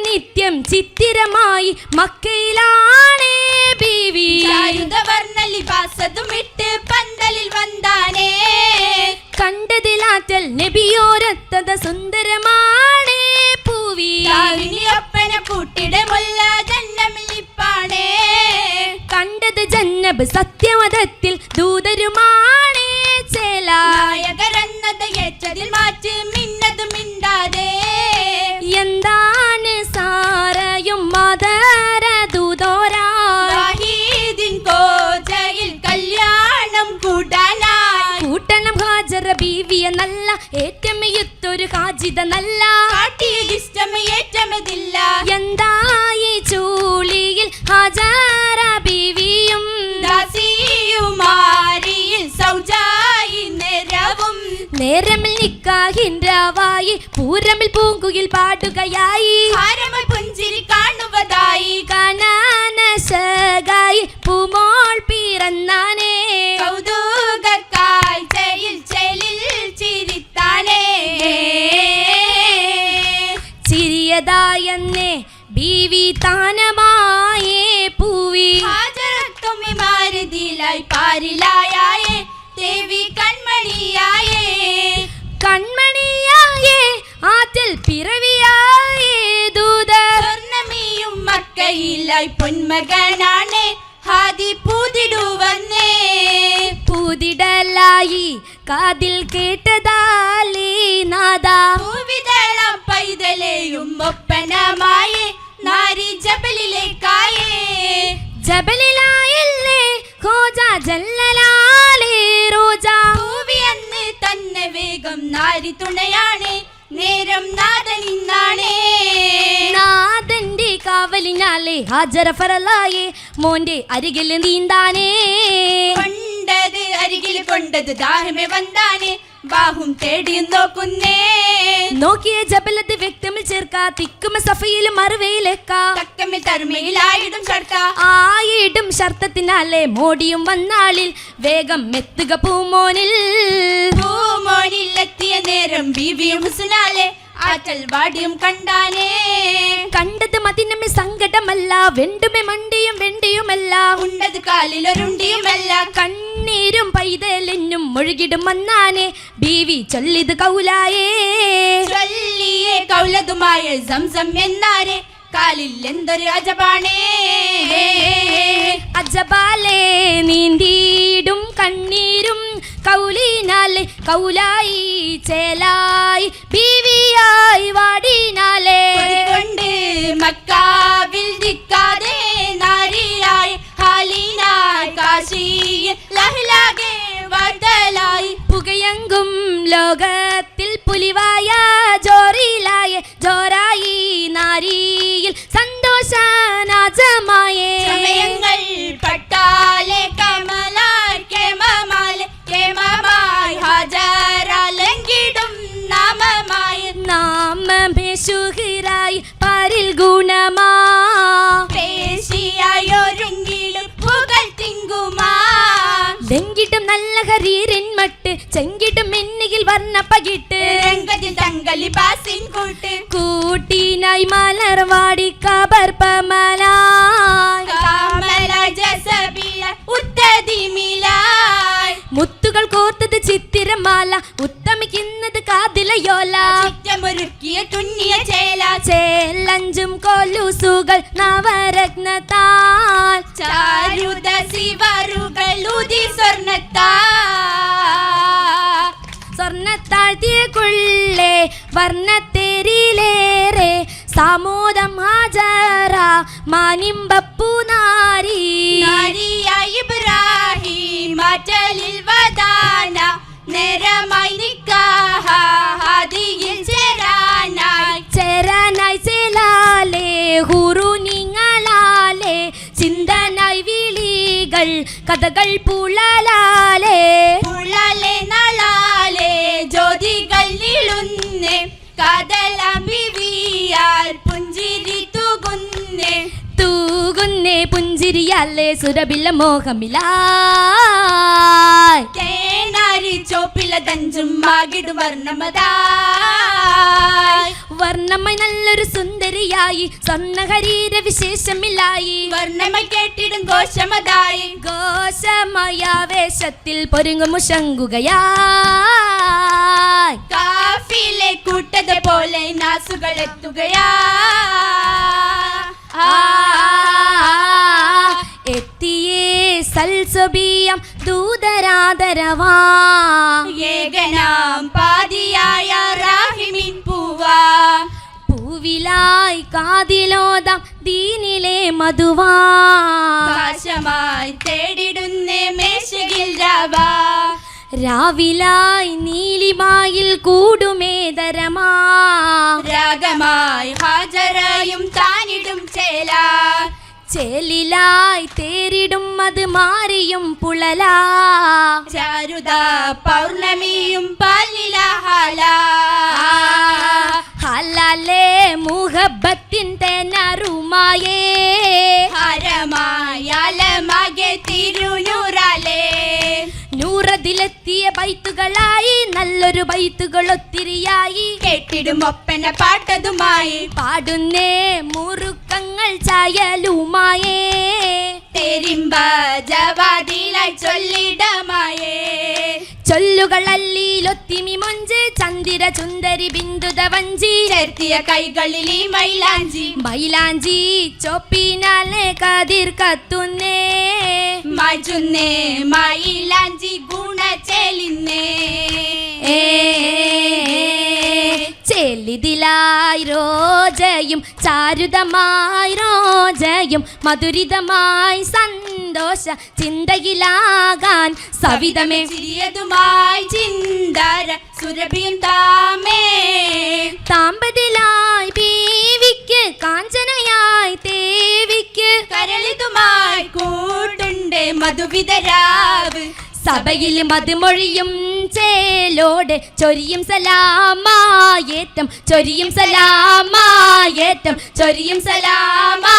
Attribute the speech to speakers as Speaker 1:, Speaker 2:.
Speaker 1: നേരം ചിത്തിരമായി മക്കയിലാണേ ബീവി.
Speaker 2: വർണലി പന്തലിൽ വന്നാനേ.
Speaker 1: കണ്ടതിലാറ്റൽ നബിയോരത്തത സുന്ദരമാണേ പൂവി.
Speaker 2: ഒപ്പന കൂട്ടിടമുള്ള മുല്ല ജന്നമില്ലിപ്പാണേ
Speaker 1: കണ്ടത് ജന്നബ് സത്യമതത്തിൽ ദൂതരുമാണേ ചേല.
Speaker 2: നായകരെന്നത് ഏറ്റതിൽ മാറ്റി മിന്നത് മിണ്ടാതെ.
Speaker 1: എന്താണ് ഏറ്റമയുത്തൊരു ഹാജിത നല്ല
Speaker 2: കാട്ടിയിഷ്ടം ഏറ്റമതില്ല
Speaker 1: എന്തായി ചൂളിയിൽ ഹാജറ ബിവിയും
Speaker 2: ദാസിയുമാരിയിൽ സൗജായി നിരവും.
Speaker 1: നേരമിൽ നിക്കാഹിൻരാവായി പൂരമിൽ പൂങ്കുയിൽ പാടുകയായി.
Speaker 2: ഹാരമൽ പുഞ്ചിരി കാണുവതായി.
Speaker 1: കാണാനശകായി പൂമോൾ
Speaker 2: മക്കയിലായി പൊന്മകനാണ്. ഹാദി പൂതിടുവന്നേ.
Speaker 1: പൂതിടലായി കാതിൽ കേട്ടതാലേ നാദാ.
Speaker 2: പൂവിതളം പൈതലെയും ഒപ്പനമായി. നാരി ജബലിലേക്കായേ.
Speaker 1: ജബലിലായല്ലേ ഹോജ ജല്ലലാലേ റോജാ
Speaker 2: പൂവി അന്ന് തന്നെ വേഗം നാരി തുണയാണ്. നേരം നാദനിന്നാണേ.
Speaker 1: കാവലിനാലേ ഹാജര ഫറലായേ മോന്റെ അരികിൽ നീന്താനേ.
Speaker 2: കൊണ്ടത് അരികിൽ കൊണ്ടത് ദാഹമേ വന്നാനേ ബാഹും തേടിയും നോക്കുന്നേ.
Speaker 1: നോക്കിയ ജബലത് വ്യക്തമിൽ ചേർക്ക തിക്കുമ സഫയിലും മറുവയിലേക്ക
Speaker 2: തക്കമിൽ തരുമയിലായിടും
Speaker 1: ആയിടും ശർത്തത്തിനാലേ മോടിയും വന്നാളിൽ. വേഗം എത്തുക പൂമോനിൽ.
Speaker 2: പൂമോനിൽ എത്തിയ നേരം ബീവിയും ഹുസനാലെ. ആറ്റൽ വാടിയും കണ്ടാനേ.
Speaker 1: കണ്ടത് മതിനമേ സങ്കടമല്ല വെണ്ടുമേ മണ്ടിയും വെണ്ടിയുമല്ല.
Speaker 2: ഉണ്ടത് കാലിലൊരുണ്ടിയുമല്ല
Speaker 1: കണ്ണീരും പൈതലെന്നും മുഴുകിടും മന്നാനെ ബീവി ചൊല്ലിത് കൗലായേ.
Speaker 2: ചൊല്ലിയേ കൗലതുമായ സംസം എന്നാരെ. കാലിൽ എന്തൊരു അജപാണേ?
Speaker 1: അജബാലേ നീന്തിയിടും കണ്ണീരും കൗലിനാലെ കൗലായി ചേലായി ബീവിയായി വാടിനാലേ.
Speaker 2: കൊണ്ട് മക്കാവിൽ ദിക്കാതെ നാരിയായി ഹാലിനായി കാശിയിൽ ലഹ്ലാകെ വാഴ്ത്തലായി
Speaker 1: പുകയങ്കും ലോകത്തിൽ പുലിവായ സന്തോഷനാജമായേ
Speaker 2: സമയങ്ങൾ പട്ടാലെ കമലായി കേമമാലെ കേമമായി ഹാജരാലങ്കിടും നാമമായി.
Speaker 1: നാമേശുഹിറായി പാരിൽ ഗുണമാ.
Speaker 2: പേശിയായൊരുങ്ങിലും പുകൾ തിങ്കുമാ.
Speaker 1: ലങ്കിട്ടും നല്ല ഹരീരിൻ കൂട്ടിനായി മലർവാടി കബർപ്പമലായി മുത്തുകൾ കോർത്തത് ചിത്തിരമാല ഉത്തമിക്കുന്നത് കാതിലയോല.
Speaker 2: ചുറ്റമൊരുക്കിയ തുന്നിയ ചേല.
Speaker 1: ചേലഞ്ചും കൊലുസുകൾ നവരത്നത്താൽ.
Speaker 2: ചാരുത ശിവരുകൾ ഉതി
Speaker 1: വർണത്തേരിലേറെ സാമോദം ഹാജറ മാനിമ്പപ്പു നാരി
Speaker 2: നാരിയ ഇബ്രാഹിം മാറ്റലിൽ വദാന നേരമായി നിക്കാഹ ഹാദിയിൽ ചേരാനായി
Speaker 1: ചേരാനായി ചേലാലേ ഹുറു നിങ്ങളാലേ ചിന്തനായി വിളികൾ കഥകൾ പുളലാലേ
Speaker 2: തൂകുന്നേ
Speaker 1: പുഞ്ചിരിയല്ലേ സുരബില്ല മോഹമിലാ
Speaker 2: തേനാരി
Speaker 1: വർണമതായി. നല്ലൊരു സുന്ദരിയായി സ്വർണഹരീര വിശേഷമില്ലായി.
Speaker 2: വർണമ കേട്ടിടും ഘോഷമതായി.
Speaker 1: ഘോഷമായ വേഷത്തിൽ പൊരുങ്ങുമു ശങ്കുകയായി
Speaker 2: കാഫിലെ കൂട്ടത് പോലെ നാസുകൾ എത്തുകയാ
Speaker 1: സൽസബിയം ദൂതരാദരവാ.
Speaker 2: ഏകനാം പാതിയായ റാഹിമിൻ പൂവാ.
Speaker 1: പൂവിലായി കാതിലോദം ദീനിലെ മധുവാ.
Speaker 2: ആകാശമായി തേടിടുന്നേ മേശകിൽ രാവാ.
Speaker 1: രാവിലായി നീലിമായിൽ കൂടുമേതരമാ
Speaker 2: രാഗമായി ഹാജരായും താനിടും ചേല.
Speaker 1: ചേലിലായി തേരിടും അത് മാറിയും പുളലാ
Speaker 2: ചാരുത പൗർണമിയും പാലിലഹാല
Speaker 1: ബൈത്തുകളായി നല്ലൊരു ബൈത്തുകൾ ഒത്തിരിയായി.
Speaker 2: കേട്ടിടും ഒപ്പന പാട്ടതുമായി.
Speaker 1: പാടുന്നേ മുറുക്കങ്ങൾ ചായലുമായേ.
Speaker 2: തെരിമ്പ ജവാദിലായി ചൊല്ലിടമായേ.
Speaker 1: ചൊല്ലുകളല്ലിലൊത്തിമി മൊഞ്ച് ചന്ദിര ചുന്ദരി ബിന്ദുത വഞ്ചി.
Speaker 2: ചേർത്തിയ കൈകളിൽ ഈ മൈലാഞ്ചി.
Speaker 1: മൈലാഞ്ചി ചൊപ്പിനാലെ കതിർ കത്തുന്നേ.
Speaker 2: മജുന്നേ മൈലാഞ്ചി.
Speaker 1: റോജയും ചാരുതമായി രോജയും മധുരിതമായി സന്തോഷ ചിന്തയിലാകാൻ സവിതമേ.
Speaker 2: ചിരിയതുമായി ചിന്തര സുരഭിയും താമേ.
Speaker 1: താമ്പതിലായി ബീവിക്ക് കാഞ്ചനയായി തേവിക്ക്
Speaker 2: കരളിതുമായി കൂട്ടുണ്ട് മധുവിതരാവ്.
Speaker 1: സഭയിൽ മധുമൊഴിയും ചേലോടെ ചൊരിയും സലാമായേറ്റം ചൊരിയും സലാമായേറ്റം ചൊരിയും സലാമാ